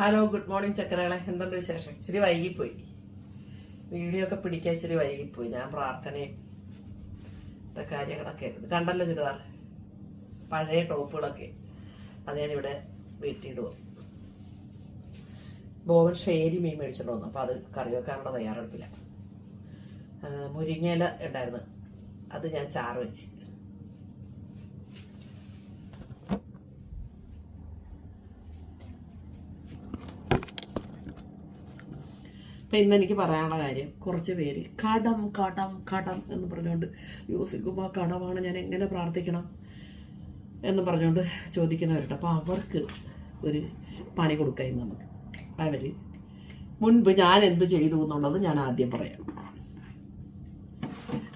Hello good morning ചക്കരകളെ. എന്തുണ്ട് വിശേഷം? ഇച്ചിരി വൈകിപ്പോയി. വീഡിയോ ഒക്കെ പിടിക്കാൻ ഇച്ചിരി വൈകിപ്പോയി. ഞാൻ പ്രാർത്ഥനയും ഇത്തെ കാര്യങ്ങളൊക്കെ ആയിരുന്നു. കണ്ടല്ലോ ചുരിദാർ? പഴയ ടോപ്പുകളൊക്കെ അത് ഞാനിവിടെ വീട്ടിയിടുക ബോവൻ ഷേരി മീൻ മേടിച്ചിട്ട് വന്നു. അപ്പോൾ അത് കറി വെക്കാനുള്ള തയ്യാറെടുപ്പില്ല. മുരിങ്ങയില ഉണ്ടായിരുന്നു. അത് ഞാൻ ചാറ് വെച്ച്. അപ്പം ഇന്ന് എനിക്ക് പറയാനുള്ള കാര്യം കുറച്ച് പേര് കടം കടം കടം എന്ന് പറഞ്ഞുകൊണ്ട് യോസിക്കുമ്പോൾ കടമാണ് ഞാൻ എങ്ങനെ പ്രാർത്ഥിക്കണം എന്ന് പറഞ്ഞുകൊണ്ട് ചോദിക്കുന്നവരുണ്ട്. അപ്പോൾ അവർക്ക് ഒരു പണി കൊടുക്കാം നമുക്ക്. അവർ മുൻപ് ഞാൻ എന്ത് ചെയ്തു എന്നുള്ളത് ഞാൻ ആദ്യം പറയാം.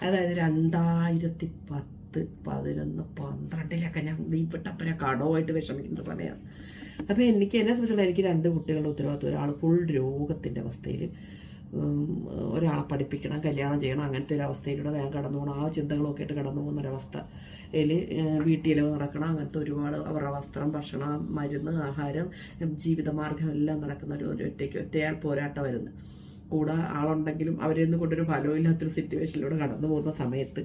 അതായത് രണ്ടായിരത്തി പത്ത് പതിനൊന്ന് പന്ത്രണ്ടിലൊക്കെ ഞാൻ വീപ്പെട്ടപ്പനെ കടവുമായിട്ട് വിഷമിക്കുന്ന സമയമാണ് അപ്പോൾ എനിക്ക് എന്നെ സംബന്ധിച്ചിടത്തോളം എനിക്ക് രണ്ട് കുട്ടികളുടെ ഉത്തരവാദിത്വം. ഒരാൾ ഫുൾ രോഗത്തിന്റെ അവസ്ഥയിൽ ഒരാളെ പഠിപ്പിക്കണം കല്യാണം ചെയ്യണം അങ്ങനത്തെ ഒരു അവസ്ഥയിലൂടെ ഞാൻ കടന്നു പോകണം ആ ചിന്തകളൊക്കെ ആയിട്ട് കടന്നു പോകുന്ന ഒരവസ്ഥ അതിൽ വീട്ടിലവ് നടക്കണം. അങ്ങനത്തെ ഒരുപാട് അവരുടെ വസ്ത്രം ഭക്ഷണം മരുന്ന് ആഹാരം ജീവിതമാർഗം എല്ലാം നടക്കുന്ന ഒരു ഒരു ഒറ്റയ്ക്ക് ഒറ്റയാൾ പോരാട്ടം വരുന്നത് കൂടെ ആളുണ്ടെങ്കിലും അവരെയൊന്നും കൊണ്ടൊരു ഫലമില്ലാത്തൊരു സിറ്റുവേഷനിലൂടെ കടന്നു പോകുന്ന സമയത്ത്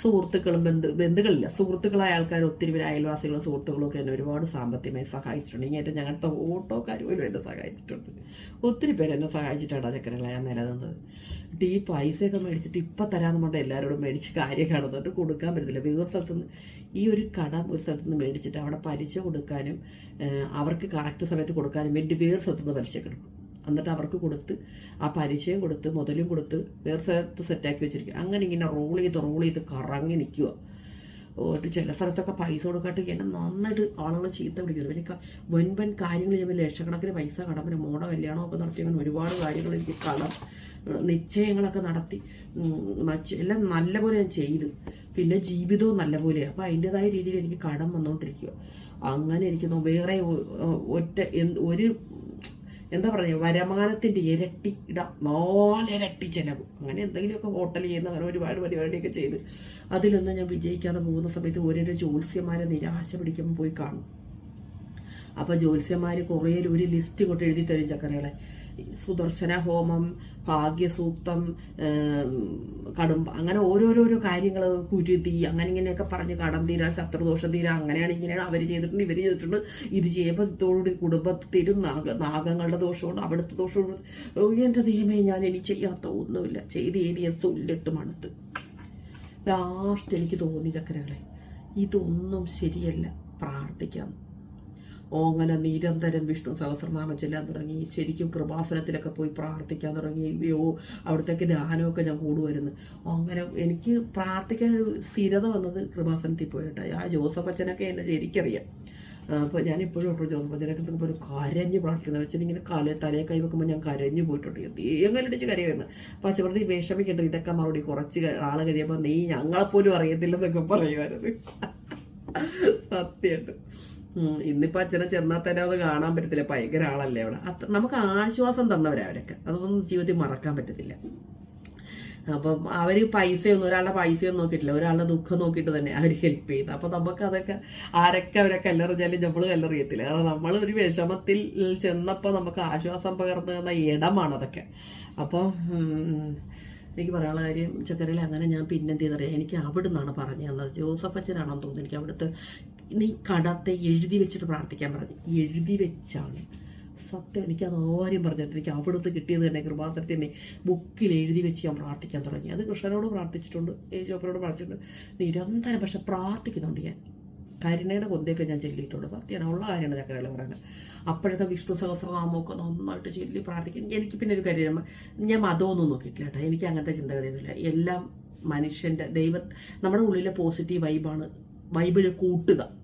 സുഹൃത്തുക്കളും ബന്ധു ബന്ധുക്കളില്ല. സുഹൃത്തുക്കളായ ആൾക്കാർ ഒത്തിരി പേര് അയൽവാസികളും സുഹൃത്തുക്കളും ഒക്കെ എന്നെ ഒരുപാട് സാമ്പത്തികമായി സഹായിച്ചിട്ടുണ്ട്. ഇങ്ങനെ ഞങ്ങളുടെ ഓട്ടോക്കാർ പോലും എന്നെ സഹായിച്ചിട്ടുണ്ട്. ഒത്തിരി പേര് എന്നെ സഹായിച്ചിട്ടാണ് ആ ചക്കരകളെ ഞാൻ നിലനിന്നത്. എന്നിട്ട് ഈ പൈസയൊക്കെ മേടിച്ചിട്ട് ഇപ്പം തരാമെന്ന് പറഞ്ഞാൽ എല്ലാവരോടും മേടിച്ച് കാര്യം കാണുന്നുണ്ട്. കൊടുക്കാൻ പറ്റത്തില്ല. വേറെ സ്ഥലത്തുനിന്ന് ഈ ഒരു കടം ഒരു സ്ഥലത്തുനിന്ന് മേടിച്ചിട്ട് അവിടെ പലിശ കൊടുക്കാനും അവർക്ക് കറക്റ്റ് സമയത്ത് കൊടുക്കാനും വേണ്ടി വേറെ സ്ഥലത്തുനിന്ന് പലിശ കൊടുക്കും എന്നിട്ട് അവർക്ക് കൊടുത്ത് ആ പരിചയം കൊടുത്ത് മുതലും കൊടുത്ത് വേറെ സ്ഥലത്ത് സെറ്റാക്കി വെച്ചിരിക്കും. അങ്ങനെ ഇങ്ങനെ റോൾ ചെയ്ത് റോൾ ചെയ്ത് കറങ്ങി നിൽക്കുക. ഒരു ചില സ്ഥലത്തൊക്കെ പൈസ കൊടുക്കാട്ട് എന്നെ നന്നായിട്ട് ആളുകൾ ചീത്ത പിടിക്കുന്നു എനിക്ക് വൻ വൻ കാര്യങ്ങൾ ചെയ്യുമ്പോൾ ലക്ഷക്കണക്കിന് പൈസ കടം. മോടെ കല്യാണമൊക്കെ നടത്തി അങ്ങനെ ഒരുപാട് കാര്യങ്ങൾ എനിക്ക് കടം നിശ്ചയങ്ങളൊക്കെ നടത്തി എല്ലാം നല്ലപോലെ ഞാൻ ചെയ്തു. പിന്നെ ജീവിതവും നല്ലപോലെ അപ്പോൾ അതിന്റെതായ രീതിയിൽ എനിക്ക് കടം വന്നുകൊണ്ടിരിക്കുക. അങ്ങനെ എനിക്ക് വേറെ ഒറ്റ എന്ത് ഒരു എന്താ പറയുക വരുമാനത്തിന്റെ ഇരട്ടി ഇടാം നാലിരട്ടി ചിലവ്. അങ്ങനെ എന്തെങ്കിലുമൊക്കെ ഹോട്ടൽ ചെയ്യുന്ന അങ്ങനെ ഒരുപാട് പരിപാടിയൊക്കെ ചെയ്ത് അതിലൊന്നും ഞാൻ വിജയിക്കാതെ പോകുന്ന സമയത്ത് ഓരോരോ ജ്യോത്സ്യന്മാരെ നിരാശ പിടിക്കുമ്പോൾ പോയി കാണും. അപ്പോൾ ജ്യോത്സ്യന്മാർ കുറേ ഒരു ലിസ്റ്റ് കൊണ്ട് എഴുതി തരും ചക്കരകളെ. സുദർശന ഹോമം ഭാഗ്യസൂക്തം കടുംബ അങ്ങനെ ഓരോരോരോ കാര്യങ്ങൾ കുരുതി അങ്ങനെ ഇങ്ങനെയൊക്കെ പറഞ്ഞ് കടം തീരാൻ ശത്രുദോഷം തീരാൻ അങ്ങനെയാണ് ഇങ്ങനെയാണ് അവർ ചെയ്തിട്ടുണ്ട് ഇവർ ചെയ്തിട്ടുണ്ട്. ഇത് ചെയ്യുമ്പോൾ ഇതോടുകൂടി കുടുംബത്തിലും നാഗ നാഗങ്ങളുടെ ദോഷമുണ്ട് അവിടുത്തെ ദോഷമുണ്ട് എന്റെ ദൈവമേ ഞാൻ ഇനി ചെയ്യാത്ത ഒന്നുമില്ല. ചെയ്ത് ഏരിയ തുല്ലിട്ട് മണത്ത് ലാസ്റ്റ് എനിക്ക് തോന്നി ചക്കരകളെ ഇതൊന്നും ശരിയല്ല. പ്രാർത്ഥിക്കാം. ഓങ്ങനെ നിരന്തരം വിഷ്ണു സഹസ്രനാമം ചെല്ലാൻ തുടങ്ങി. ശരിക്കും കൃപാസനത്തിലൊക്കെ പോയി പ്രാർത്ഥിക്കാൻ തുടങ്ങി. അയ്യോ അവിടത്തേക്ക് ധ്യാനമൊക്കെ ഞാൻ കൂടുവരുന്നു അങ്ങനെ എനിക്ക് പ്രാർത്ഥിക്കാനൊരു സ്ഥിരത വന്നത് കൃപാസനത്തിൽ പോയിട്ട്. ആ ജോസഫ് അച്ഛനൊക്കെ എന്നെ ശരിക്കറിയാം. അപ്പോൾ ഞാൻ ഇപ്പോഴും ഓർക്കും ജോസഫ് അച്ഛനൊക്കെ നോക്കുമ്പോൾ ഒരു കരഞ്ഞ് പ്രാർത്ഥിക്കുന്നത് വെച്ചാൽ ഇങ്ങനെ കല തലയെ കൈ വെക്കുമ്പോൾ ഞാൻ കരഞ്ഞു പോയിട്ടുണ്ട്. എങ്ങനെ കരയുന്നത് അപ്പോൾ അച്ഛൻ പറഞ്ഞു വിഷമിക്കേണ്ടത് ഇതൊക്കെ മറുപടി കുറച്ച് ആൾ കഴിയുമ്പോൾ നീ ഞങ്ങളെപ്പോലും അറിയത്തില്ലെന്നൊക്കെ പറയുമായിരുന്നു. സത്യമായിട്ട്. ഇന്നിപ്പോ അച്ഛനെ ചെന്നാൽ തന്നെ അത് കാണാൻ പറ്റത്തില്ല. ഭയങ്കര ആളല്ലേ അവിടെ. അത്ര നമുക്ക് ആശ്വാസം തന്നവരാ അവരൊക്കെ. അതൊന്നും ജീവിതത്തിൽ മറക്കാൻ പറ്റത്തില്ല. അപ്പം അവർ പൈസയൊന്നും ഒരാളുടെ പൈസയൊന്നും നോക്കിയിട്ടില്ല. ഒരാളുടെ ദുഃഖം നോക്കിയിട്ട് തന്നെ അവർ ഹെൽപ്പ് ചെയ്യുന്നത് അപ്പം നമുക്ക് അതൊക്കെ ആരൊക്കെ അവരെ കല്ലെറിഞ്ഞാലും നമ്മൾ കല്ലെറിയത്തില്ല കാരണം നമ്മൾ ഒരു വിഷമത്തിൽ ചെന്നപ്പോൾ നമുക്ക് ആശ്വാസം പകർന്നു തന്ന ഇടമാണ് അതൊക്കെ. അപ്പോൾ എനിക്ക് പറയാനുള്ള കാര്യം ചക്കരയിൽ അങ്ങനെ ഞാൻ പിന്നെ എന്ത് ചെയ്തറിയാം എനിക്ക് അവിടെ നിന്നാണ് പറഞ്ഞു തന്നത്. ജോസഫ് അച്ഛനാണെന്ന് തോന്നുന്നു എനിക്ക് അവിടുത്തെ നീ കടത്തെ എഴുതി വെച്ചിട്ട് പ്രാർത്ഥിക്കാൻ പറഞ്ഞു. എഴുതി വെച്ചാണ്. സത്യം എനിക്ക് അത് ആരും പറഞ്ഞിട്ട് എനിക്ക് അവിടുത്തെ കിട്ടിയത് തന്നെ കൃപാസനത്തിൽ തന്നെ ബുക്കിൽ എഴുതി വെച്ച് ഞാൻ പ്രാർത്ഥിക്കാൻ തുടങ്ങി. അത് കൃഷ്ണനോട് പ്രാർത്ഥിച്ചിട്ടുണ്ട് യേശോപ്പനോട് പ്രാർത്ഥിച്ചിട്ടുണ്ട്. നിരന്തരം പക്ഷെ പ്രാർത്ഥിക്കുന്നുണ്ട് ഞാൻ. കരുണയുടെ കൊന്തയൊക്കെ ഞാൻ ചൊല്ലിയിട്ടുണ്ട്. സത്യമാണ് ഉള്ള കാര്യമാണ് ചക്കരകൾ പറയുന്നത്. അപ്പോഴത്തെ വിഷ്ണു സഹസ്രനാമമൊക്കെ നന്നായിട്ട് ചൊല്ലി പ്രാർത്ഥിക്കും. എനിക്ക് പിന്നെ ഒരു കരുണ ഞാൻ മതമൊന്നും നോക്കിയിട്ടില്ല കേട്ടോ. എനിക്ക് അങ്ങനത്തെ ചിന്തഗതിയൊന്നുമില്ല എല്ലാം മനുഷ്യന്റെ ദൈവ നമ്മുടെ ഉള്ളിലെ പോസിറ്റീവ് വൈബാണ് വൈബിൾ കൂട്ടുക.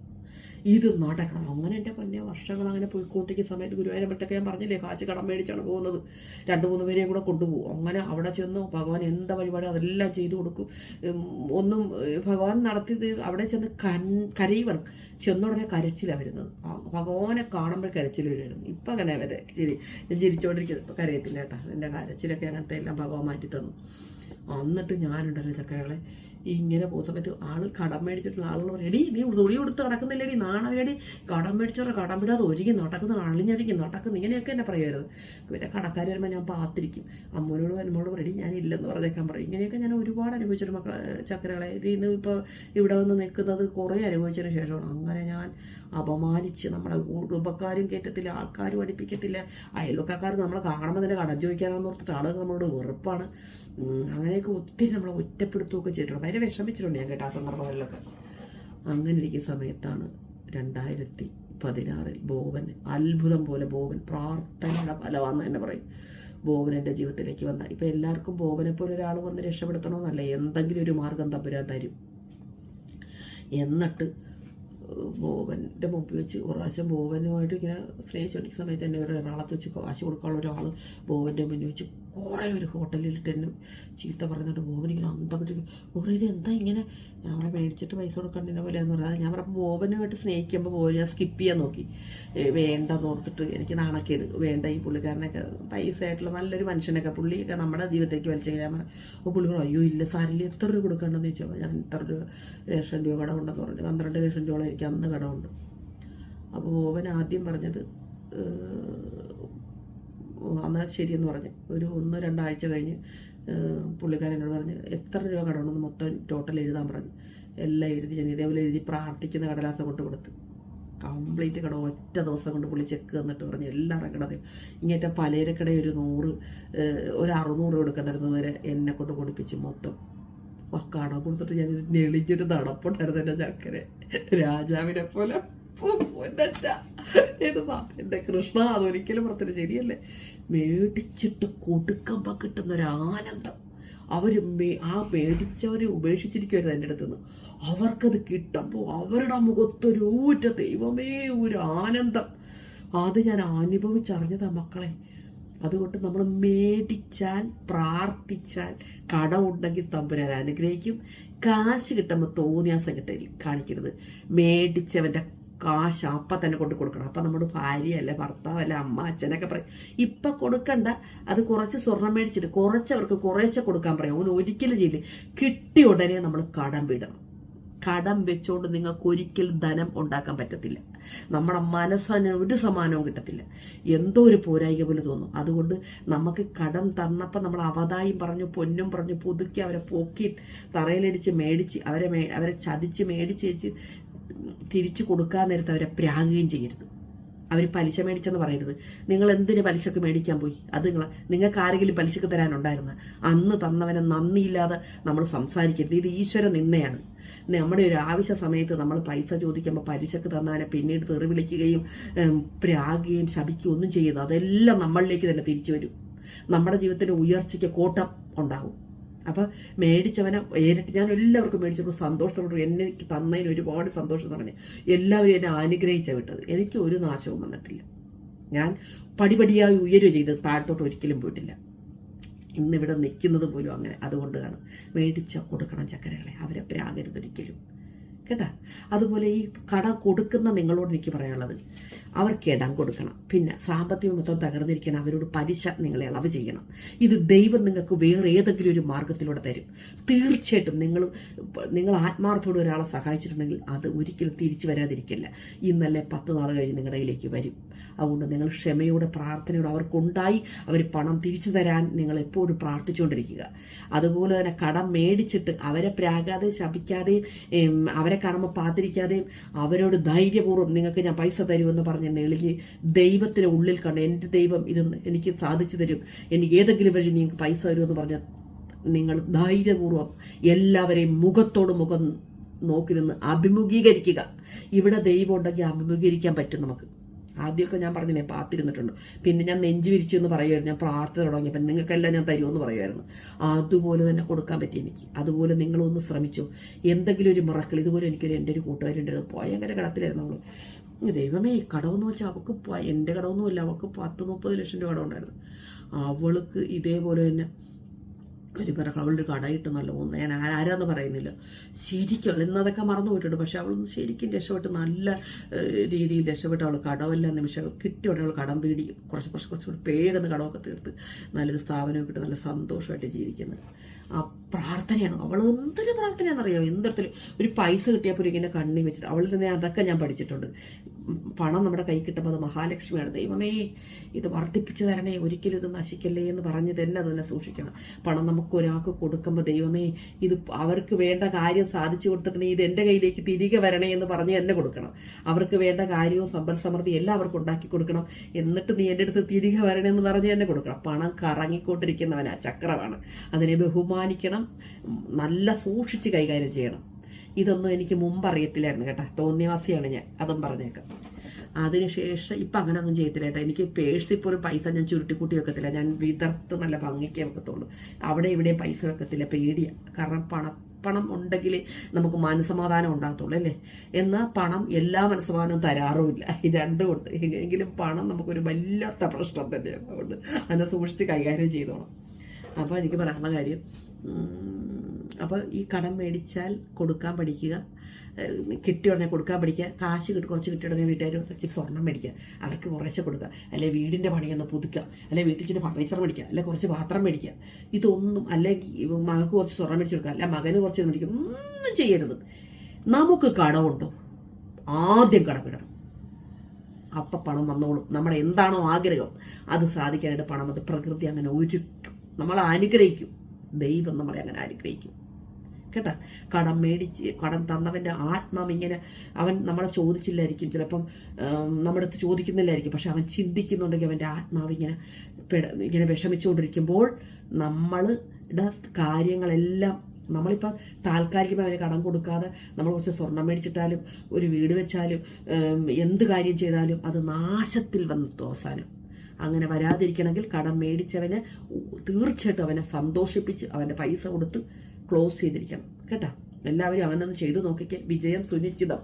ഇത് നടക്കണം. അങ്ങനെ എന്റെ പൊന്നെ വർഷങ്ങൾ അങ്ങനെ പോയിക്കൊണ്ടിരിക്കുന്ന സമയത്ത് ഗുരുവായൂരമ്പലത്തൊക്കെ ഞാൻ പറഞ്ഞില്ലേ കാശ് കടം മേടിച്ചാണ് പോകുന്നത്. രണ്ട് മൂന്ന് പേരെയും കൂടെ കൊണ്ടുപോകും. അങ്ങനെ അവിടെ ചെന്ന് ഭഗവാൻ എന്താ വഴിപാട് അതെല്ലാം ചെയ്തു കൊടുക്കും. ഒന്നും ഭഗവാൻ നടത്തിയത് അവിടെ ചെന്ന് കൺ കരയുവാണ്. ചെന്നുടനെ കരച്ചിലാണ് വരുന്നത്. ഭഗവാനെ കാണുമ്പോൾ കരച്ചിൽ വരുമായിരുന്നു ഇപ്പം അങ്ങനെ വരെ ചിരി ഞാൻ ചിരിച്ചോണ്ടിരിക്കുന്നത് ഇപ്പം കരയത്തില്ല കേട്ടോ. എന്റെ കരച്ചിലൊക്കെ അങ്ങനത്തെ എല്ലാം ഭഗവാൻ മാറ്റി തന്നു എന്നിട്ട് ഞാനുണ്ടല്ലോ ചക്കരകളെ ഇങ്ങനെ സമയത്ത് ആൾ കടം മേടിച്ചിട്ടുള്ള ആളുകൾ എടി നീ തൊടി കൊടുത്ത് നടക്കുന്നില്ലടി നാണവേടി. കടം മേടിച്ചവരെ കടം വിടാതെ ഒരുങ്ങി നടക്കുന്ന അളിഞ്ഞതിക്കും നടക്കുന്നു ഇങ്ങനെയൊക്കെ എന്നെ പറയുമായിരുന്നു. പിന്നെ കടക്കാർ വരുമ്പോൾ ഞാൻ പാത്തിരിക്കും. അമ്മനോട് അമ്മോട് റെഡി ഞാൻ ഇല്ലെന്ന് പറഞ്ഞേക്കാൻ പറയും. ഇങ്ങനെയൊക്കെ ഞാൻ ഒരുപാട് അനുഭവിച്ചിട്ട് മക്കളെ ചക്കരകളെ. ഇന്ന് ഇപ്പോൾ ഇവിടെ വന്ന് നിൽക്കുന്നത് കുറേ അനുഭവിച്ചതിന് ശേഷമാണ്. അങ്ങനെ ഞാൻ അപമാനിച്ച് നമ്മുടെ കുടുംബക്കാരും കയറ്റത്തില്ല ആൾക്കാരും അടുപ്പിക്കത്തില്ല. അയൽവക്കാർ നമ്മളെ കാണുമ്പോൾ തന്നെ കടം ചോദിക്കാനാണെന്ന് ഓർത്തിട്ട് ആളുകൾ നമ്മളോട് വെറുപ്പാണ്. അങ്ങനെയൊക്കെ ഒത്തിരി നമ്മളെ ഒറ്റപ്പെടുത്തുകയൊക്കെ ചെയ്തിട്ടുണ്ട്. ഭയങ്കര വിഷമിച്ചിട്ടുണ്ട് ഞാൻ കേട്ടോ ആ സന്ദർഭങ്ങളിലൊക്കെ. അങ്ങനെ ഇരിക്കുന്ന സമയത്താണ് രണ്ടായിരത്തി പതിനാറിൽ ബോവൻ അത്ഭുതം പോലെ ബോവൻ പ്രാർത്ഥനയുടെ ഫലമാണെന്ന് തന്നെ പറയും. ബോവൻ എന്റെ ജീവിതത്തിലേക്ക് വന്ന. ഇപ്പം എല്ലാവർക്കും ബോവനെ പോലെ ഒരാൾ വന്ന് രക്ഷപ്പെടുത്തണമെന്നല്ല എന്തെങ്കിലും ഒരു മാർഗം തമ്പുരാൻ തരും. എന്നിട്ട് ബോവന്റെ മുമ്പിൽ വെച്ച് ഒരു പ്രാവശ്യം ബോവനുമായിട്ട് ഇങ്ങനെ സ്നേഹിച്ചുകൊണ്ടിരിക്കുന്ന സമയത്ത് തന്നെ ഒരു എറണാകുളത്ത് വെച്ച് കാശ് കൊടുക്കാനുള്ള ഒരാൾ ബോവന്റെ മുന്നിൽ വെച്ച് കുറേ ഒരു ഹോട്ടലിലിട്ട് എന്നെ ചീത്ത പറഞ്ഞിട്ട് ബോവൻ ഇങ്ങനെ വിട്ട് ബോബൻ ഇത് എന്താ ഇങ്ങനെ? ഞാൻ അവിടെ മേടിച്ചിട്ട് പൈസ കൊടുക്കണ്ടതിനെ പോലെ എന്ന് പറഞ്ഞാൽ ഞാൻ പറഞ്ഞപ്പോൾ ബോബനുമായിട്ട് സ്നേഹിക്കുമ്പോൾ ബോവൻ ഞാൻ സ്കിപ്പ് ചെയ്യാൻ നോക്കി. വേണ്ടെന്ന് ഓർത്തിട്ട് എനിക്ക് നാണക്കേട്. വേണ്ട ഈ പുള്ളിക്കാരനൊക്കെ പൈസ ആയിട്ടുള്ള നല്ലൊരു മനുഷ്യനൊക്കെ. പുള്ളിയൊക്കെ നമ്മുടെ ജീവിതത്തേക്ക് വലിച്ചു ഞാൻ പറഞ്ഞു പുള്ളി പറഞ്ഞു അയ്യോ ഇല്ല സാരില്ല എത്ര രൂപ കൊടുക്കണ്ടെന്ന് ചോദിച്ചപ്പോൾ ഞാൻ ഇത്ര രൂപ ലക്ഷം രൂപ കടമുണ്ടെന്ന് പറഞ്ഞു. പന്ത്രണ്ട് ലക്ഷം രൂപ എനിക്ക് അന്ന് കടമുണ്ട്. അപ്പോൾ ബോബൻ ആദ്യം പറഞ്ഞത് എന്നാൽ ശരിയെന്ന് പറഞ്ഞു ഒരു ഒന്ന് രണ്ടാഴ്ച കഴിഞ്ഞ് പുള്ളിക്കാരൻ എന്നോട് പറഞ്ഞ് എത്ര രൂപ കടമുണ്ടെന്ന് മൊത്തം ടോട്ടൽ എഴുതാൻ പറഞ്ഞു. എല്ലാം എഴുതി ഞാൻ ഇതേപോലെ എഴുതി പ്രാർത്ഥിക്കുന്ന കടലാസം കൊണ്ട് കൊടുത്ത്. കംപ്ലീറ്റ് കട ഒറ്റ ദിവസം കൊണ്ട് പുള്ളി ചെക്ക് തന്നിട്ട് പറഞ്ഞു എല്ലാവരും കടയും ഇങ്ങേറ്റം പലചരക്കട ഒരു നൂറ് ഒരു അറുന്നൂറ് കൊടുക്കേണ്ടിരുന്നത് വരെ എന്നെ കൊണ്ട് കൊടുപ്പിച്ച് മൊത്തം. കട കൊടുത്തിട്ട് ഞാൻ നെളിഞ്ഞൊരു നടപ്പുണ്ടായിരുന്നു എന്റെ ചക്കരെ. രാജാവിനെ പോലെ. എന്റെ കൃഷ്ണ അതൊരിക്കലും പറഞ്ഞത് ശരിയല്ലേ? മേടിച്ചിട്ട് കൊടുക്കുമ്പോൾ കിട്ടുന്ന ഒരു ആനന്ദം അവർ ആ മേടിച്ചവരെ ഉപേക്ഷിച്ചിരിക്കുമായിരുന്നു എന്റെ അടുത്ത് നിന്ന് അവർക്കത് കിട്ടുമ്പോൾ അവരുടെ മുഖത്തൊരു ഊറ്റ ദൈവമേ ഒരു ആനന്ദം. അത് ഞാൻ അനുഭവിച്ചറിഞ്ഞതാ മക്കളെ. അതുകൊണ്ട് നമ്മൾ മേടിച്ചാൽ പ്രാർത്ഥിച്ചാൽ കടമുണ്ടെങ്കിൽ തമ്പുരാൻ അനുഗ്രഹിക്കും. കാശ് കിട്ടുമ്പോൾ തോന്നിയാസം കിട്ടില്ല കാണിക്കരുത്. മേടിച്ചവന്റെ കാശ് അപ്പം തന്നെ കൊണ്ട് കൊടുക്കണം. അപ്പം നമ്മുടെ ഭാര്യയല്ല ഭർത്താവല്ല അമ്മ അച്ഛനൊക്കെ പറയും. ഇപ്പം കൊടുക്കണ്ട. അത് കുറച്ച് സ്വർണം മേടിച്ചിട്ട് കുറച്ചവർക്ക് കുറേശ്ശെ കൊടുക്കാൻ പറയും. അവന് ഒരിക്കലും ചെയ്യില്ല. കിട്ടിയ ഉടനെ നമ്മൾ കടം വിടണം. കടം വെച്ചുകൊണ്ട് നിങ്ങൾക്ക് ഒരിക്കലും ധനം ഉണ്ടാക്കാൻ പറ്റത്തില്ല. നമ്മുടെ മനസ്സിന് ഒരു സമാനവും കിട്ടത്തില്ല. എന്തോ ഒരു പോരായിക പോലെ തോന്നും. അതുകൊണ്ട് നമുക്ക് കടം തന്നപ്പോൾ നമ്മൾ അവതായും പറഞ്ഞു പൊന്നും പറഞ്ഞു പുതുക്കി അവരെ പൊക്കി തറയിലടിച്ച് മേടിച്ച് അവരെ അവരെ ചതിച്ച് മേടിച്ച് വെച്ച് തിരിച്ചു കൊടുക്കാൻ നേരത്ത് അവരെ പ്രാകുകയും ചെയ്യരുത്. അവർ പലിശ മേടിച്ചെന്ന് പറയരുത്. നിങ്ങൾ എന്തിന് പലിശക്ക് മേടിക്കാൻ പോയി? അത് നിങ്ങൾ നിങ്ങൾക്ക് ആരെങ്കിലും പലിശക്ക് തരാനുണ്ടായിരുന്ന? അന്ന് തന്നവനെ നന്ദിയില്ലാതെ നമ്മൾ സംസാരിക്കരുത്. ഇത് ഈശ്വര നിന്നയാണ് നമ്മുടെ ഒരു ആവശ്യ സമയത്ത് നമ്മൾ പൈസ ചോദിക്കുമ്പോൾ പലിശക്ക് തന്നവനെ പിന്നീട് തെറി വിളിക്കുകയും പ്രാകുകയും ശപിക്കുകയും ഒന്നും ചെയ്യരുത്. അതെല്ലാം നമ്മളിലേക്ക് തന്നെ തിരിച്ചു വരും. നമ്മുടെ ജീവിതത്തിന്റെ ഉയർച്ചയ്ക്ക് കോട്ടം ഉണ്ടാകും അപ്പം മേടിച്ചവനെ ഏറിട്ട് ഞാൻ എല്ലാവർക്കും മേടിച്ചപ്പോൾ സന്തോഷത്തോടെ എന്നെ തന്നതിന് ഒരുപാട് സന്തോഷം പറഞ്ഞു എല്ലാവരും എന്നെ അനുഗ്രഹിച്ച വിട്ടത്. എനിക്ക് ഒരു നാശവും വന്നിട്ടില്ല. ഞാൻ പടിപടിയായി ഉയരുക ചെയ്തത്. താഴത്തോട്ട് ഒരിക്കലും പോയിട്ടില്ല. ഇന്നിവിടെ നിൽക്കുന്നത് പോലും അങ്ങനെ. അതുകൊണ്ട് കാണും മേടിച്ച കൊടുക്കണം ചക്കരകളെ. അവരെ പ്രാകരുതൊരിക്കലും കേട്ടാ? അതുപോലെ ഈ കട കൊടുക്കുന്ന നിങ്ങളോട് എനിക്ക് പറയാനുള്ളത്. അവർക്ക് ഇടം കൊടുക്കണം. പിന്നെ സാമ്പത്തികം മൊത്തം തകർന്നിരിക്കണം അവരോട് പലിശ നിങ്ങൾ ഇളവ് ചെയ്യണം. ഇത് ദൈവം നിങ്ങൾക്ക് വേറെ ഏതെങ്കിലും ഒരു മാർഗത്തിലൂടെ തരും. തീർച്ചയായിട്ടും നിങ്ങൾ നിങ്ങൾ ആത്മാർത്ഥത്തോടെ ഒരാളെ സഹായിച്ചിട്ടുണ്ടെങ്കിൽ അത് ഒരിക്കലും തിരിച്ചു വരാതിരിക്കില്ല. ഇന്നല്ലേ പത്ത് നാൾ കഴിഞ്ഞ് നിങ്ങളുടെ കയ്യിലേക്ക് വരും. അതുകൊണ്ട് നിങ്ങൾ ക്ഷമയോടെ പ്രാർത്ഥനയോടെ അവർക്കുണ്ടായി അവർ പണം തിരിച്ചു തരാൻ നിങ്ങൾ എപ്പോഴും പ്രാർത്ഥിച്ചുകൊണ്ടിരിക്കുക. അതുപോലെ തന്നെ കടം മേടിച്ചിട്ട് അവരെ പ്രാകാതെ ശപിക്കാതെയും അവരെ കടമ പാത്തിരിക്കാതെയും അവരോട് ധൈര്യപൂർവം നിങ്ങൾക്ക് ഞാൻ പൈസ തരുമെന്ന് പറഞ്ഞ് നെളിഞ്ഞ് ദൈവത്തിന് ഉള്ളിൽ കണ്ട് എന്റെ ദൈവം ഇത് എനിക്ക് സാധിച്ചു തരും. എനിക്ക് ഏതെങ്കിലും വഴി നിങ്ങൾക്ക് പൈസ വരുമെന്ന് പറഞ്ഞാൽ നിങ്ങൾ ധൈര്യപൂർവം എല്ലാവരെയും മുഖത്തോട് മുഖം നോക്കി നിന്ന് അഭിമുഖീകരിക്കുക. ഇവിടെ ദൈവം ഉണ്ടെങ്കിൽ അഭിമുഖീകരിക്കാൻ പറ്റും നമുക്ക്. ആദ്യമൊക്കെ ഞാൻ പറഞ്ഞില്ലേ പാത്തിരുന്നിട്ടുണ്ട്. പിന്നെ ഞാൻ നെഞ്ചു വിരിച്ചു എന്ന് പറയുമായിരുന്നു. ഞാൻ പ്രാർത്ഥന തുടങ്ങിയപ്പോൾ നിങ്ങൾക്കെല്ലാം ഞാൻ തരുമെന്ന് പറയുമായിരുന്നു. അതുപോലെ തന്നെ കൊടുക്കാൻ പറ്റി എനിക്ക്. അതുപോലെ നിങ്ങളൊന്ന് ശ്രമിച്ചു. എന്തെങ്കിലും ഒരു മിറക്കൾ ഇതുപോലെ എനിക്കൊരു എന്റെ ഒരു കൂട്ടുകാരുണ്ടായിരുന്നു ഭയങ്കര കടത്തിലായിരുന്നു അവൾ ദൈവമേ ഈ കടമെന്ന് വെച്ചാൽ അവൾക്ക് എന്റെ കടമൊന്നുമില്ല അവൾക്ക് പത്ത് മുപ്പത് ലക്ഷം രൂപ കടമുണ്ടായിരുന്നു അവൾക്ക് ഇതേപോലെ തന്നെ ഒരു അവളുടെ അവളൊരു കടയിട്ട് നല്ല ഒന്ന് ഞാൻ ആരാന്ന് പറയുന്നില്ല. ശരിക്കും അവൾ ഇന്നതൊക്കെ മറന്നു പോയിട്ടുണ്ട്. പക്ഷെ അവളൊന്ന് ശരിക്കും രക്ഷപ്പെട്ട് നല്ല രീതിയിൽ രക്ഷപ്പെട്ട് അവൾ കടവല്ല നിമിഷം കിട്ടിയ ഉടനെ അവൾ കടം പീടി കുറച്ച് കുറച്ച് കുറച്ചുകൂടി പേഴുന്ന കടമൊക്കെ തീർത്ത് നല്ലൊരു സ്ഥാപനമൊക്കെ കിട്ടി നല്ല സന്തോഷമായിട്ട് ജീവിക്കുന്നത്. ആ പ്രാർത്ഥനയാണ്. അവൾ എന്തൊരു പ്രാർത്ഥനയാണെന്നറിയാമോ എന്തൊരു ഒരു പൈസ കിട്ടിയപ്പോൾ ഇങ്ങനെ കണ്ണി വെച്ചിട്ട് അവൾ തന്നെ അതൊക്കെ ഞാൻ പഠിച്ചിട്ടുണ്ട്. പണം നമ്മുടെ കൈ കിട്ടുമ്പോൾ അത് മഹാലക്ഷ്മിയാണ്. ദൈവമേ ഇത് വർദ്ധിപ്പിച്ചു തരണേ ഒരിക്കലും ഇത് നശിക്കല്ലേ എന്ന് പറഞ്ഞ് തന്നെ തന്നെ സൂക്ഷിക്കണം. പണം നമുക്ക് ഒരാൾക്ക് കൊടുക്കുമ്പോൾ ദൈവമേ ഇത് അവർക്ക് വേണ്ട കാര്യം സാധിച്ചു കൊടുത്തിട്ട് ഇത് എന്റെ കയ്യിലേക്ക് തിരികെ വരണേ എന്ന് പറഞ്ഞ് തന്നെ കൊടുക്കണം. അവർക്ക് വേണ്ട കാര്യവും സമ്പൽ സമൃദ്ധി എല്ലാം അവർക്ക് ഉണ്ടാക്കി കൊടുക്കണം. എന്നിട്ട് നീ എന്റെ അടുത്ത് തിരികെ വരണേ എന്ന് പറഞ്ഞ് തന്നെ കൊടുക്കണം. പണം കറങ്ങിക്കൊണ്ടിരിക്കുന്നവനാ ചക്രമാണ് അതിനെ ബഹുമാനിക്കണം നല്ല സൂക്ഷിച്ച് കൈകാര്യം ചെയ്യണം. ഇതൊന്നും എനിക്ക് മുമ്പ് അറിയത്തില്ലായിരുന്നു കേട്ടോ. തോന്നിയവാസിയാണ് ഞാൻ. അതും പറഞ്ഞേക്കാം. അതിനുശേഷം ഇപ്പം അങ്ങനെ ഒന്നും ചെയ്യത്തില്ല കേട്ടോ. എനിക്ക് പേഴ്സിൽ പോലും പൈസ ഞാൻ ചുരുട്ടിക്കൂട്ടി വെക്കത്തില്ല. ഞാൻ വിതർത്ത് നല്ല ഭംഗിക്കേ വെക്കത്തുള്ളൂ. അവിടെ ഇവിടെയും പൈസ വെക്കത്തില്ല. പേടിയാണ് കാരണം പണ പണം ഉണ്ടെങ്കിൽ നമുക്ക് മനസ്സമാധാനം ഉണ്ടാകത്തുള്ളൂ അല്ലേ? എന്നാൽ പണം എല്ലാ മനസ്സമാധാനവും തരാറുമില്ല. രണ്ടും ഉണ്ട് എങ്കിലും പണം നമുക്കൊരു വല്ലാത്ത പ്രശ്നം തന്നെയാണ് അതുകൊണ്ട് അതിനെ സൂക്ഷിച്ച് കൈകാര്യം ചെയ്തോണം. അപ്പോൾ എനിക്ക് പറയാനുള്ള കാര്യം അപ്പോൾ ഈ കടം മേടിച്ചാൽ കൊടുക്കാൻ പഠിക്കുക. കിട്ടിയ ഉടനെ കൊടുക്കാൻ പഠിക്കുക. കാശ് കിട്ടി കുറച്ച് കിട്ടിയ ഉടനെ വീട്ടുകാർ കുറച്ച് സ്വർണം മേടിക്കുക. അവർക്ക് കുറേശ്ശെ കൊടുക്കുക. അല്ലെ വീടിന്റെ പണിയൊന്ന് പുതുക്കുക. അല്ലെ വീട്ടിൽ ചെന്ന് ഫർണിച്ചർ മേടിക്കുക. അല്ലെങ്കിൽ കുറച്ച് പാത്രം മേടിക്കുക. ഇതൊന്നും അല്ലെങ്കിൽ മകൾക്ക് കുറച്ച് സ്വർണം മേടിച്ച് കൊടുക്കുക. അല്ലെ മകന് കുറച്ച് മേടിക്കുക. ഒന്നും ചെയ്യരുത്. നമുക്ക് കടമുണ്ടോ. ആദ്യം കടമിടണം. അപ്പം പണം വന്നോളും. നമ്മുടെ എന്താണോ ആഗ്രഹം അത് സാധിക്കാനായിട്ട് പണം അത് പ്രകൃതി അങ്ങനെ ഒരുക്കും. നമ്മളെ അനുഗ്രഹിക്കും. ദൈവം നമ്മളെ അങ്ങനെ അനുഗ്രഹിക്കും. കേട്ടാ? കടം മേടിച്ച് കടം തന്നവന്റെ ആത്മാവ് ഇങ്ങനെ അവൻ നമ്മളെ ചോദിച്ചില്ലായിരിക്കും. ചിലപ്പം നമ്മുടെ അടുത്ത് ചോദിക്കുന്നില്ലായിരിക്കും. പക്ഷെ അവൻ ചിന്തിക്കുന്നുണ്ടെങ്കിൽ അവന്റെ ആത്മാവ് ഇങ്ങനെ ഇങ്ങനെ വിഷമിച്ചുകൊണ്ടിരിക്കുമ്പോൾ നമ്മളുടെ കാര്യങ്ങളെല്ലാം നമ്മളിപ്പോൾ താൽക്കാലികമായി അവന് കടം കൊടുക്കാതെ നമ്മൾ കുറച്ച് സ്വർണം മേടിച്ചിട്ടാലും ഒരു വീട് വെച്ചാലും എന്ത് കാര്യം ചെയ്താലും അത് നാശത്തിൽ വന്നെത്തും അവസാനം. അങ്ങനെ വരാതിരിക്കണമെങ്കിൽ കടം മേടിച്ചവനെ തീർച്ചയായിട്ടും അവനെ സന്തോഷിപ്പിച്ച് അവന്റെ പൈസ കൊടുത്ത് ക്ലോസ് ചെയ്തിരിക്കണം. കേട്ടോ? എല്ലാവരും അവനൊന്ന് ചെയ്തു നോക്കിക്കേ. വിജയം സുനിശ്ചിതം.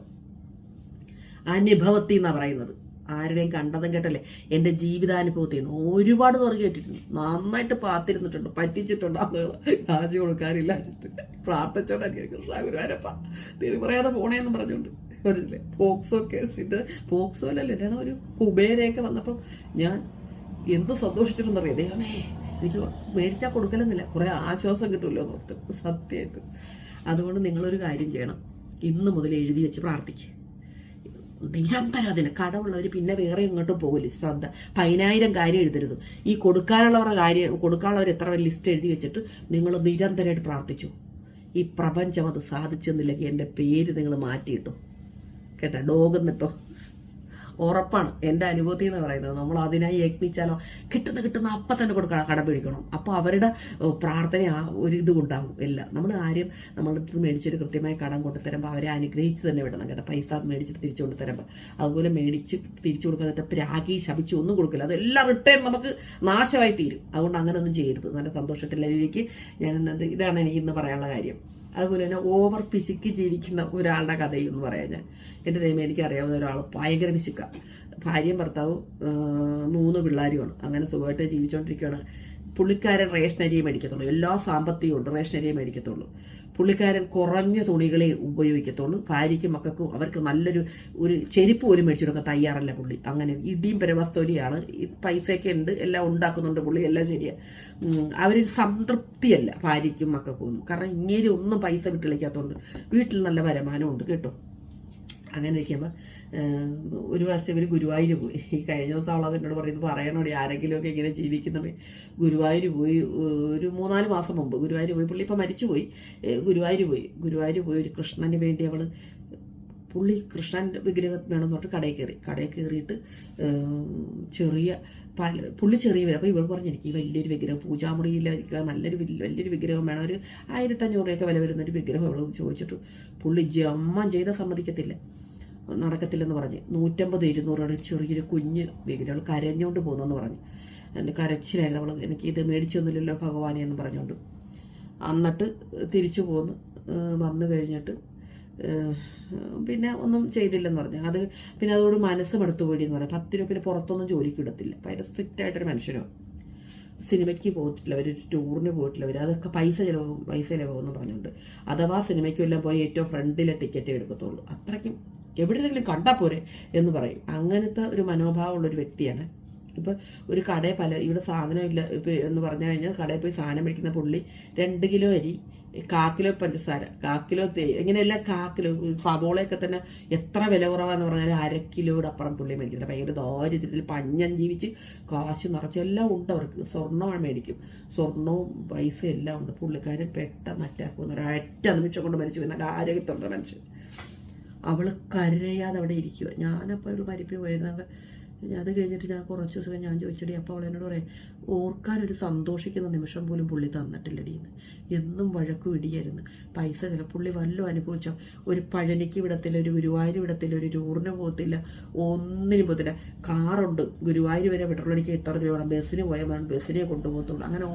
അനുഭവത്തിൽ എന്നാണ് പറയുന്നത്? ആരുടെയും കണ്ടതും കേട്ടല്ലേ? എന്റെ ജീവിതാനുഭവത്തിൽ നിന്ന് ഒരുപാട് പേർ കേട്ടിട്ടുണ്ട്. നന്നായിട്ട് പാത്തിരുന്നിട്ടുണ്ട് പറ്റിച്ചിട്ടുണ്ട് ആളുകൾ. കാശ് കൊടുക്കാനില്ല പ്രാർത്ഥിച്ചോണ്ട് ഗുരുവാരപ്പ തിരി പറയാതെ പോണേന്ന് പറഞ്ഞുകൊണ്ട് പറഞ്ഞില്ലേ? പോക്സോ കേസ് ഇത് പോക്സോയിലല്ലേ ഒരു കുബേരയൊക്കെ വന്നപ്പം ഞാൻ എന്ത് സന്തോഷിച്ചിട്ടുണ്ടെന്നറിയാം? ദൈവമേ എനിക്ക് മേടിച്ചാൽ കൊടുക്കലെന്നില്ല കുറേ ആശ്വാസം കിട്ടുമല്ലോ എന്ന് ഓർത്ത് സത്യമായിട്ട്. അതുകൊണ്ട് നിങ്ങളൊരു കാര്യം ചെയ്യണം. ഇന്ന് മുതൽ എഴുതി വെച്ച് പ്രാർത്ഥിക്കുക നിരന്തരം അതിന് കടമുള്ളവർ പിന്നെ വേറെ എങ്ങോട്ടും പോകില്ല. ശ്രദ്ധ. പതിനായിരം കാര്യം എഴുതരുത്. ഈ കൊടുക്കാനുള്ളവരുടെ കാര്യം കൊടുക്കാനുള്ളവർ എത്ര ലിസ്റ്റ് എഴുതി വെച്ചിട്ട് നിങ്ങൾ നിരന്തരമായിട്ട് പ്രാർത്ഥിച്ചു. ഈ പ്രപഞ്ചം അത് സാധിച്ചെന്നില്ലെങ്കിൽ എന്റെ പേര് നിങ്ങൾ മാറ്റിയിട്ടു. കേട്ടോ? ഡോഗ് എന്നിട്ടോ ഉറപ്പാണ്. എന്റെ അനുഭൂതി എന്ന് പറയുന്നത് നമ്മൾ അതിനായി യത്നിച്ചാലോ കിട്ടുന്ന കിട്ടുന്ന അപ്പം തന്നെ കൊടുക്കണം കട പിടിക്കണം അപ്പോൾ അവരുടെ പ്രാർത്ഥന ആ ഒരു ഇത് ഉണ്ടാകും എല്ലാം നമ്മൾ ആരും നമ്മളുടെ അടുത്ത് മേടിച്ചൊരു കൃത്യമായ കടം കൊണ്ടുതരുമ്പോൾ അവരെ അനുഗ്രഹിച്ച് തന്നെ വിടണം കേട്ടോ. പൈസ മേടിച്ചിട്ട് തിരിച്ചു കൊണ്ടുതരുമ്പോൾ. അതുപോലെ മേടിച്ച് തിരിച്ചു കൊടുക്കാതെ പ്രാഗി ശപിച്ച് ഒന്നും കൊടുക്കില്ല. അതെല്ലാം റിട്ടേൺ നമുക്ക് നാശമായി തീരും. അതുകൊണ്ട് അങ്ങനെ ഒന്നും ചെയ്യരുത്. നല്ല സന്തോഷത്തിലേക്ക് ഞാൻ ഇതാണ് എനിക്ക് ഇന്ന് പറയാനുള്ള കാര്യം. അതുപോലെ തന്നെ ഓവർ പിശുക്കി ജീവിക്കുന്ന ഒരാളുടെ കഥയും എന്ന് പറയാം ഞാൻ. എന്റെ ദൈവം എനിക്കറിയാവുന്ന ഒരാൾ ഭയങ്കര പിശുക്ക ഭാര്യയും ഭർത്താവും മൂന്ന് പിള്ളേരുമാണ്. അങ്ങനെ സുഖമായിട്ട് ജീവിച്ചുകൊണ്ടിരിക്കുകയാണ്. പുള്ളിക്കാരൻ റേഷനരിയെ മേടിക്കത്തുള്ളൂ. എല്ലാ സാമ്പത്തികവും ഉണ്ട് റേഷനരിയെ മേടിക്കത്തുള്ളൂ. പുള്ളിക്കാരൻ കുറഞ്ഞ തുണികളെ ഉപയോഗിക്കത്തുള്ളൂ. ഭാര്യയ്ക്കും മക്കൾക്കും അവർക്ക് നല്ലൊരു ഒരു ചെരുപ്പ് പോലും മേടിച്ചു കൊടുക്കാൻ തയ്യാറല്ല പുള്ളി. അങ്ങനെ ഇടിയും പരമസ്തോലിയാണ് പൈസയൊക്കെ ഉണ്ട് എല്ലാം ഉണ്ടാക്കുന്നുണ്ട് പുള്ളി എല്ലാം ശരിയാണ് അവരൊരു സംതൃപ്തിയല്ല ഭാര്യയ്ക്കും മക്കൾക്കും. കാരണം ഇങ്ങനെ ഒന്നും പൈസ വിട്ടിളിക്കാത്തതുകൊണ്ട് വീട്ടിൽ നല്ല വരുമാനമുണ്ട് കേട്ടോ. അങ്ങനെ ഇരിക്കുമ്പോൾ ഒരു വർഷം ഇവർ ഗുരുവായൂർ പോയി. ഈ കഴിഞ്ഞ ദിവസം അവളത് എന്നോട് പറയുന്നത് പറയണോടി ആരെങ്കിലുമൊക്കെ ഇങ്ങനെ ജീവിക്കുന്നവർ ഗുരുവായൂർ പോയി ഒരു മൂന്നാൽ മാസം മുമ്പ് ഗുരുവായൂർ പോയി. പുള്ളി ഇപ്പം മരിച്ചു പോയി. ഗുരുവായൂർ പോയി. ഗുരുവായൂർ പോയി ഒരു കൃഷ്ണന് വേണ്ടി അവൾ പുള്ളി കൃഷ്ണൻ വിഗ്രഹം വേണമെന്ന് പറഞ്ഞിട്ട് കടയിൽ കയറി. കടയിൽ കയറിയിട്ട് ചെറിയ പല പുള്ളി ചെറിയ വരും അപ്പോൾ ഇവൾ പറഞ്ഞു എനിക്ക് വലിയൊരു വിഗ്രഹം പൂജാമുറിയിലിരിക്കുക നല്ലൊരു വലിയൊരു വിഗ്രഹം വേണം. ഒരു ആയിരത്തഞ്ഞൂറ് രൂപയൊക്കെ വില വരുന്നൊരു വിഗ്രഹം ഇവൾ ചോദിച്ചിട്ട് പുള്ളി ജമ്മം ചെയ്ത സമ്മതിക്കത്തില്ല. നടക്കത്തില്ലെന്ന് പറഞ്ഞ്. നൂറ്റമ്പത് ഇരുന്നൂറാണ് ചെറിയൊരു കുഞ്ഞ് വിഗ്രഹം കരഞ്ഞുകൊണ്ട് പോകുന്നെന്ന് പറഞ്ഞു. എന്റെ കരച്ചിലായിരുന്നു. അവൾ എനിക്ക് ഇത് മേടിച്ചൊന്നുമില്ലല്ലോ ഭഗവാനെ എന്ന് പറഞ്ഞുകൊണ്ട് എന്നിട്ട് തിരിച്ചു പോന്ന്. വന്നു കഴിഞ്ഞിട്ട് പിന്നെ ഒന്നും ചെയ്തില്ലെന്ന് പറഞ്ഞു. അത് പിന്നെ അതോട് മനസ്സ് മടുത്തു പോയി എന്ന് പറയാം പത്ത് രൂപ പിന്നെ പുറത്തൊന്നും ജോലിക്ക് ഇടത്തില്ല. ഭയങ്കര സ്ട്രിക്റ്റ് ആയിട്ടൊരു മനുഷ്യനോ. സിനിമയ്ക്ക് പോയിട്ടില്ല അവർ ടൂറിന് പോയിട്ടില്ല അവർ അതൊക്കെ പൈസ ചിലവാകും പൈസ ചിലവാകും എന്ന് പറഞ്ഞുകൊണ്ട് അഥവാ സിനിമയ്ക്ക് വല്ലതും പോയി ഏറ്റവും ഫ്രണ്ടിലെ ടിക്കറ്റ് എടുക്കത്തുള്ളൂ. അത്രയ്ക്കും. എവിടെയെങ്കിലും കണ്ടാൽ പോരെ എന്ന് പറയും. അങ്ങനത്തെ ഒരു മനോഭാവമുള്ള ഒരു വ്യക്തിയാണ്. ഇപ്പോൾ ഒരു കടയിൽ പല ഇവിടെ സാധനം ഇല്ല ഇപ്പം എന്ന് പറഞ്ഞു കഴിഞ്ഞാൽ കടയിൽ പോയി സാധനം മേടിക്കുന്ന പുള്ളി രണ്ട് കിലോ അരി കാ കിലോ പഞ്ചസാര കാ കിലോ തേ ഇങ്ങനെയെല്ലാം കാ കിലോ സബോളയൊക്കെ തന്നെ എത്ര വില കുറവാന്ന് പറഞ്ഞാൽ അര കിലോയുടെ അപ്പുറം പുള്ളി മേടിക്കുന്നത് ഭയങ്കര ദാരിദ്ര്യത്തിൽ പഞ്ഞം ജീവിച്ച് കാശ് നിറച്ച് എല്ലാം ഉണ്ട് അവർക്ക്. സ്വർണമാണ് മേടിക്കും. സ്വർണവും പൈസയും എല്ലാം ഉണ്ട്. പുള്ളിക്കാരൻ പെട്ടെന്ന് അറ്റാക്ക് വന്ന നിമിഷം കൊണ്ട് മരിച്ചു. നല്ല ആരോഗ്യത്തുണ്ട് മനുഷ്യൻ. അവൾ കരയാതെ അവിടെ ഇരിക്കുക ഞാനപ്പോൾ അവൾ മരിപ്പിൽ പോയിരുന്നെങ്കിൽ അത് കഴിഞ്ഞിട്ട് ഞാൻ കുറച്ച് ദിവസം ഞാൻ ചോദിച്ചടി അപ്പോൾ അവൾ എന്നോട് പറയാം ഓർക്കാനൊരു സന്തോഷിക്കുന്ന നിമിഷം പോലും പുള്ളി തന്നിട്ടില്ലടിയെന്ന് എന്നും. വഴക്കും ഇടിയായിരുന്നു. പൈസ ചില പുള്ളി വല്ലതും അനുഭവിച്ച? ഒരു പഴനിക്ക് വിടത്തില്ല ഒരു ഗുരുവായൂർ വിടത്തില്ല ഒരു ടൂറിന് പോകത്തില്ല ഒന്നിനും പോകത്തില്ല. കാറുണ്ട്. ഗുരുവായൂർ വരെ പെട്രോൾ അടിക്കാൻ ഇത്ര രൂപ വേണം. ബസ്സിന് പോയാൽ വേണം ബസ്സിനെ കൊണ്ടുപോകത്തുള്ളൂ. അങ്ങനെ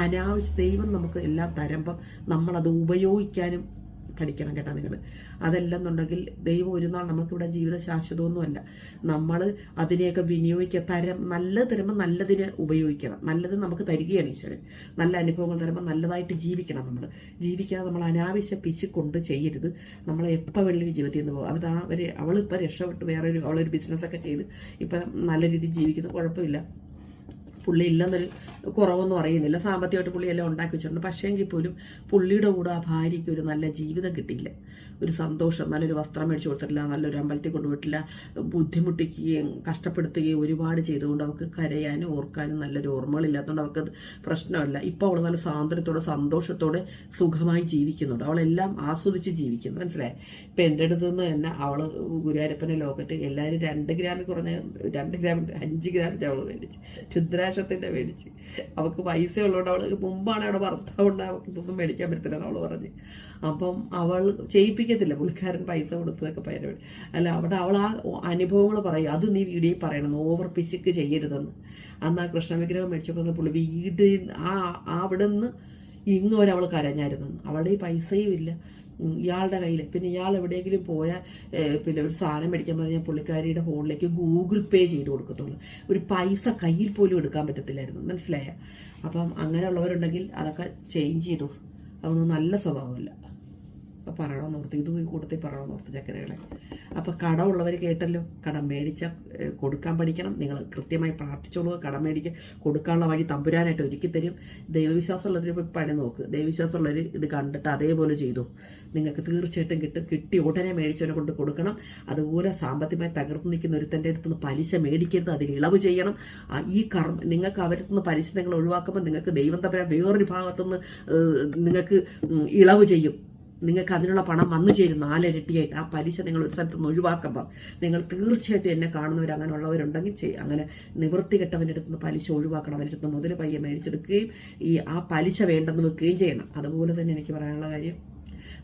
അനാവശ്യ ദൈവം നമുക്ക് എല്ലാം തരുമ്പം നമ്മളത് ഉപയോഗിക്കാനും പഠിക്കണം കേട്ടോ നിങ്ങൾ. അതല്ലെന്നുണ്ടെങ്കിൽ ദൈവം ഒരു നാൾ നമുക്കിവിടെ ജീവിത ശാശ്വതമൊന്നുമല്ല. നമ്മൾ അതിനെയൊക്കെ വിനിയോഗിക്കുക തരം നല്ലത് തരുമ്പോൾ നല്ലതിന് ഉപയോഗിക്കണം. നല്ലത് നമുക്ക് തരികയാണ് ഈശ്വരൻ. നല്ല അനുഭവങ്ങൾ തരുമ്പോൾ നല്ലതായിട്ട് ജീവിക്കണം നമ്മൾ. ജീവിക്കാതെ നമ്മൾ അനാവശ്യ പിശുക്കൊണ്ട് ചെയ്യരുത്. നമ്മൾ എപ്പോൾ വേണമെങ്കിലും ജീവിതത്തിൽ നിന്ന് പോകും. എന്നിട്ട് ആ ഒരു അവളിപ്പോൾ രക്ഷപ്പെട്ട് വേറൊരു അവളൊരു ബിസിനസ്സൊക്കെ ചെയ്ത് ഇപ്പം നല്ല രീതിയിൽ ജീവിക്കുന്നത് കുഴപ്പമില്ല. പുള്ളി ഇല്ലെന്നൊരു കുറവൊന്നും അറിയുന്നില്ല. സാമ്പത്തികമായിട്ട് പുള്ളി എല്ലാം ഉണ്ടാക്കി വെച്ചിട്ടുണ്ട്. പക്ഷേങ്കിൽ പോലും പുള്ളിയുടെ കൂടെ ആ ഭാര്യയ്ക്ക് ഒരു നല്ല ജീവിതം കിട്ടിയില്ല. ഒരു സന്തോഷം നല്ലൊരു വസ്ത്രം മേടിച്ചു കൊടുത്തിട്ടില്ല നല്ലൊരു അമ്പലത്തിൽ കൊണ്ടുപോയിട്ടില്ല. ബുദ്ധിമുട്ടിക്കുകയും കഷ്ടപ്പെടുത്തുകയും ഒരുപാട് ചെയ്തുകൊണ്ട് അവൾക്ക് കരയാനും ഓർക്കാനും നല്ലൊരു ഓർമ്മകളില്ലാത്തതുകൊണ്ട് അവൾക്ക് പ്രശ്നമല്ല. ഇപ്പോൾ അവൾ നല്ല സ്വാതന്ത്ര്യത്തോടെ സന്തോഷത്തോടെ സുഖമായി ജീവിക്കുന്നുണ്ട്. അവളെല്ലാം ആസ്വദിച്ച് ജീവിക്കുന്നു. മനസ്സിലായി? ഇപ്പം എന്റെ അടുത്ത് നിന്ന് തന്നെ അവൾ ഗുരുവായൂരപ്പന്റെ ലോക്കറ്റ് എല്ലാവരും രണ്ട് ഗ്രാമിൽ കുറഞ്ഞ രണ്ട് ഗ്രാം അഞ്ച് ഗ്രാമിന്റെ അവൾ മേടിച്ച്. രുദ്രാക്ഷത്തിന്റെ മേടിച്ച്. അവൾക്ക് പൈസ ഉള്ളതുകൊണ്ട് അവൾക്ക് മുമ്പാണ് അവിടെ ഭർത്താവുണ്ട് അവൾക്ക് ഇതൊന്നും മേടിക്കാൻ പറ്റത്തില്ല അവൾ പറഞ്ഞ്. അപ്പം അവൾ ചെയ്യിപ്പിക്കത്തില്ല പുള്ളിക്കാരൻ പൈസ കൊടുത്തതൊക്കെ പയ്യനെ അല്ല അവിടെ അവൾ ആ അനുഭവങ്ങൾ പറയും. അത് നീ വീഡിയോയിൽ പറയണം. ഓവർ പിശുക്ക് ചെയ്യരുതെന്ന്. അന്ന് ആ കൃഷ്ണ വിഗ്രഹം മേടിച്ചപ്പോൾ പുള്ളി വീട് ആ അവിടെ നിന്ന് ഇങ്ങ് വരെ അവൾ കരഞ്ഞായിരുന്നു അവളുടെ ഈ പൈസയും ഇല്ല. ഇയാളുടെ കയ്യിൽ പിന്നെ ഇയാൾ എവിടെയെങ്കിലും പോയാൽ പിന്നെ ഒരു സാധനം മേടിക്കാൻ പറഞ്ഞാൽ പുള്ളിക്കാരിയുടെ ഫോണിലേക്ക് ഗൂഗിൾ പേ ചെയ്ത് കൊടുക്കത്തുള്ളൂ. ഒരു പൈസ കയ്യിൽ പോലും എടുക്കാൻ പറ്റത്തില്ലായിരുന്നു. മനസ്സിലായ? അപ്പം അങ്ങനെയുള്ളവരുണ്ടെങ്കിൽ അതൊക്കെ ചേഞ്ച് ചെയ്തു. അതൊന്നും നല്ല സ്വഭാവമല്ല. അപ്പം പറയണമെന്ന് ഓർത്ത് ഇത് പോയി കൂട്ടത്തിൽ പറയണമെന്ന് ഓർത്ത് ചക്കരകളെ. അപ്പം കടമുള്ളവർ കേട്ടല്ലോ കടം മേടിച്ച കൊടുക്കാൻ പഠിക്കണം. നിങ്ങൾ കൃത്യമായി പ്രാർത്ഥിച്ചോളൂ കടം മേടിക്കുക കൊടുക്കാനുള്ള വഴി തമ്പുരാനായിട്ട് ഒരുക്കി തരും. ദൈവവിശ്വാസമുള്ളവർ ഇപ്പോൾ പണി നോക്ക്. ദൈവവിശ്വാസമുള്ളവർ ഇത് കണ്ടിട്ട് അതേപോലെ ചെയ്തു. നിങ്ങൾക്ക് തീർച്ചയായിട്ടും കിട്ടും. കിട്ടി ഉടനെ മേടിച്ചവനെ കൊണ്ട് കൊടുക്കണം. അതുപോലെ സാമ്പത്തികമായി തകർന്നു നിൽക്കുന്ന ഒരുത്തന്റെ അടുത്ത് നിന്ന് പലിശ മേടിക്കരുത്. അതിൽ ഇളവ് ചെയ്യണം. ഈ കർമ്മ നിങ്ങൾക്ക് അവരിൽ നിന്ന് പലിശ നിങ്ങൾ ഒഴിവാക്കുമ്പോൾ നിങ്ങൾക്ക് ദൈവം തമ്പുരാൻ വേറൊരു ഭാഗത്തുനിന്ന് നിങ്ങൾക്ക് ഇളവ് ചെയ്യും. നിങ്ങൾക്ക് അതിനുള്ള പണം വന്നു ചേരും നാലിരട്ടിയായിട്ട്. ആ പലിശ നിങ്ങൾ ഒരു സ്ഥലത്ത് നിന്ന് ഒഴിവാക്കുമ്പോൾ നിങ്ങൾ തീർച്ചയായിട്ടും എന്നെ കാണുന്നവർ അങ്ങനെയുള്ളവരുണ്ടെങ്കിൽ ചെയ്യും അങ്ങനെ നിവൃത്തി കെട്ടവന്റെ അടുത്ത് നിന്ന് പലിശ ഒഴിവാക്കണം. അവന്റെ അടുത്ത് മുതൽ പയ്യെ മേടിച്ചെടുക്കുകയും ഈ ആ പലിശ വേണ്ടെന്ന് വെക്കുകയും ചെയ്യണം. അതുപോലെ തന്നെ എനിക്ക് പറയാനുള്ള കാര്യം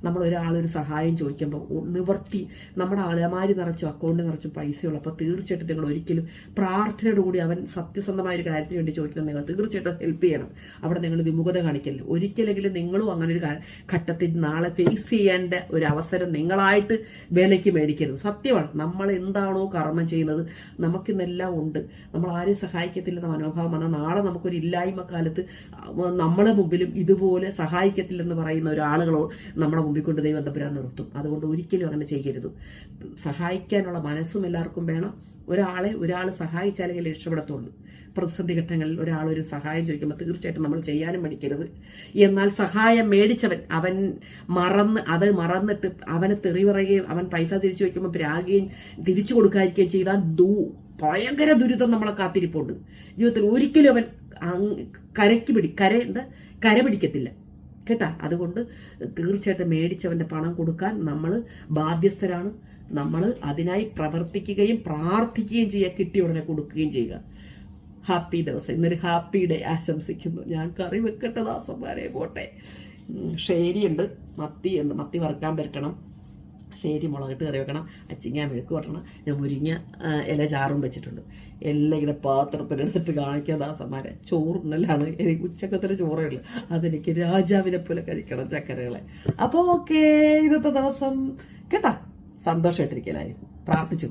നമ്മൾ ഒരാളൊരു സഹായം ചോദിക്കുമ്പോൾ നിവർത്തി. നമ്മുടെ അലമാരി നിറച്ചും അക്കൗണ്ട് നിറച്ചും പൈസയുള്ളപ്പോൾ തീർച്ചയായിട്ടും നിങ്ങൾ ഒരിക്കലും പ്രാർത്ഥനയോട് കൂടി അവൻ സത്യസന്ധമായ ഒരു കാര്യത്തിന് വേണ്ടി ചോദിക്കുന്നത് നിങ്ങൾ തീർച്ചയായിട്ടും ഹെൽപ്പ് ചെയ്യണം. അവിടെ നിങ്ങൾ വിമുഖത കാണിക്കല്ലേ? ഒരിക്കലെങ്കിലും നിങ്ങളും അങ്ങനെ ഒരു ഘട്ടത്തിൽ നാളെ ഫേസ് ചെയ്യേണ്ട ഒരു അവസരം നിങ്ങളായിട്ട് വിലയ്ക്ക് മേടിക്കരുത്. സത്യമാണ്. നമ്മൾ എന്താണോ കർമ്മം ചെയ്യുന്നത് നമുക്കിന്നെല്ലാം ഉണ്ട്. നമ്മൾ ആരെയും സഹായിക്കത്തില്ലെന്ന മനോഭാവം വന്നാൽ നാളെ നമുക്കൊരു ഇല്ലായ്മ കാലത്ത് നമ്മുടെ മുമ്പിലും ഇതുപോലെ സഹായിക്കത്തില്ലെന്ന് പറയുന്ന ഒരാളുകളോ നമ്മുടെ മുമ്പിൽ കൊണ്ട് ദൈവം തമ്പുരാൻ നിർത്തും. അതുകൊണ്ട് ഒരിക്കലും അങ്ങനെ ചെയ്യരുത്. സഹായിക്കാനുള്ള മനസ്സും എല്ലാവർക്കും വേണം. ഒരാളെ ഒരാൾ സഹായിച്ചാലേ രക്ഷപ്പെടത്തുള്ളൂ. പ്രതിസന്ധി ഘട്ടങ്ങളിൽ ഒരാൾ ഒരു സഹായം ചോദിക്കുമ്പോൾ തീർച്ചയായിട്ടും നമ്മൾ ചെയ്യാനും മടിക്കരുത്. എന്നാൽ സഹായം മേടിച്ചവൻ അവൻ മറന്ന് അത് മറന്നിട്ട് അവനെ തെറി പറയുകയും അവൻ പൈസ തിരിച്ചു വയ്ക്കുമ്പോൾ പ്രാകുകയും തിരിച്ചു കൊടുക്കാതിരിക്കുകയും ചെയ്താൽ ദൂ ഭയങ്കര ദുരിതം നമ്മളെ കാത്തിരിപ്പുണ്ട്. ജീവിതത്തിൽ ഒരിക്കലും അവൻ കരയ്ക്ക് പിടി കര എന്താ? കര പിടിക്കത്തില്ല. കേട്ടാ? അതുകൊണ്ട് തീർച്ചയായിട്ടും മേടിച്ചവന്റെ പണം കൊടുക്കാൻ നമ്മൾ ബാധ്യസ്ഥരാണ്. നമ്മൾ അതിനായി പ്രവർത്തിക്കുകയും പ്രാർത്ഥിക്കുകയും ചെയ്യുക കിട്ടിയ ഉടനെ കൊടുക്കുകയും ചെയ്യുക. ഹാപ്പി ദിവസം. ഇന്നൊരു ഹാപ്പി ഡേ ആശംസിക്കുന്നു. ഞാൻ കറി വെക്കട്ടെ ദാസന്മാരെ പോട്ടെ. ഷേരിയുണ്ട് മത്തിയുണ്ട്. മത്തി വറുക്കാൻ പറ്റണം. ശരി മുളകിട്ട് കറി വെക്കണം അച്ചിങ്ങ മെഴുക്ക് വരണം ഞാൻ മുരിങ്ങ ഇല ചാറും വെച്ചിട്ടുണ്ട്. എല്ലാം ഇങ്ങനെ പാത്രത്തിനെടുത്തിട്ട് കാണിക്കാൻ ദാസന്മാരെ ചോറുന്നല്ലാണ് എനിക്ക് ഉച്ചക്കത്തിന് ചോറേ ഉള്ളു. അതെനിക്ക് രാജാവിനെ പോലെ കഴിക്കണം ചക്കരകളെ. അപ്പോൾ ഓക്കേ ഇന്നത്തെ ദിവസം കേട്ടാ? സന്തോഷമായിട്ടിരിക്കലായിരുന്നു. പ്രാർത്ഥിച്ചു.